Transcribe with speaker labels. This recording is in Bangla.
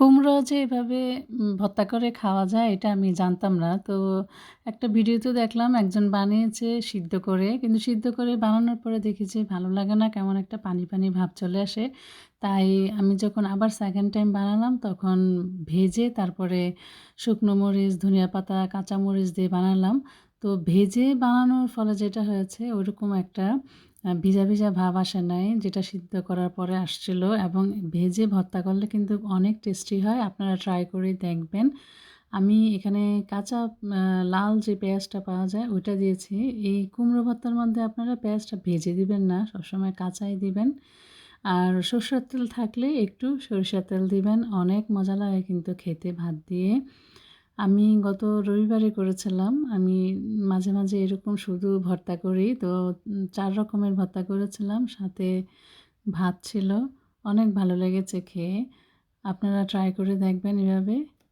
Speaker 1: কুমড়ো যে এভাবে ভর্তা করে খাওয়া যায় এটা আমি জানতাম না। তো একটা ভিডিওতে দেখলাম একজন বানিয়েছে সিদ্ধ করে। কিন্তু সিদ্ধ করে বানানোর পরে দেখি যে ভালো লাগে না, কেমন একটা পানি, পানি ভাব চলে আসে। তাই আমি যখন আবার সেকেন্ড টাইম বানালাম তখন ভেজে তারপরে শুকনো মরিচ, ধনিয়া পাতা, কাঁচামরিচ দিয়ে বানালাম। তো ভেজে বানানোর ফলে যেটা হয়েছে ওইরকম একটা ভিজা, ভিজা ভাব আসে নাই যেটা সিদ্ধ করার পরে আসছিল এবং ভেজে ভর্তা করলে কিন্তু অনেক টেস্টি হয়। আপনারা ট্রাই করে দেখবেন। আমি এখানে কাঁচা লাল যে পেঁয়াজটা পাওয়া যায় ওইটা দিয়েছি। এই কুমড়ো ভর্তার মধ্যে আপনারা পেঁয়াজটা ভেজে দিবেন না, সবসময় কাঁচাই দিবেন। আর সরষের তেল থাকলে একটু সরিষার তেল দিবেন। অনেক মজা লাগে কিন্তু খেতে ভাত দিয়ে। আমি গত রবিবারে করেছিলাম। আমি মাঝে, মাঝে এরকম শুধু ভর্তা করি। তো চার রকমের ভর্তা করেছিলাম। সাথে ভাত ছিল। অনেক ভালো লেগেছে খেয়ে। আপনারা ট্রাই করে দেখবেন এভাবে।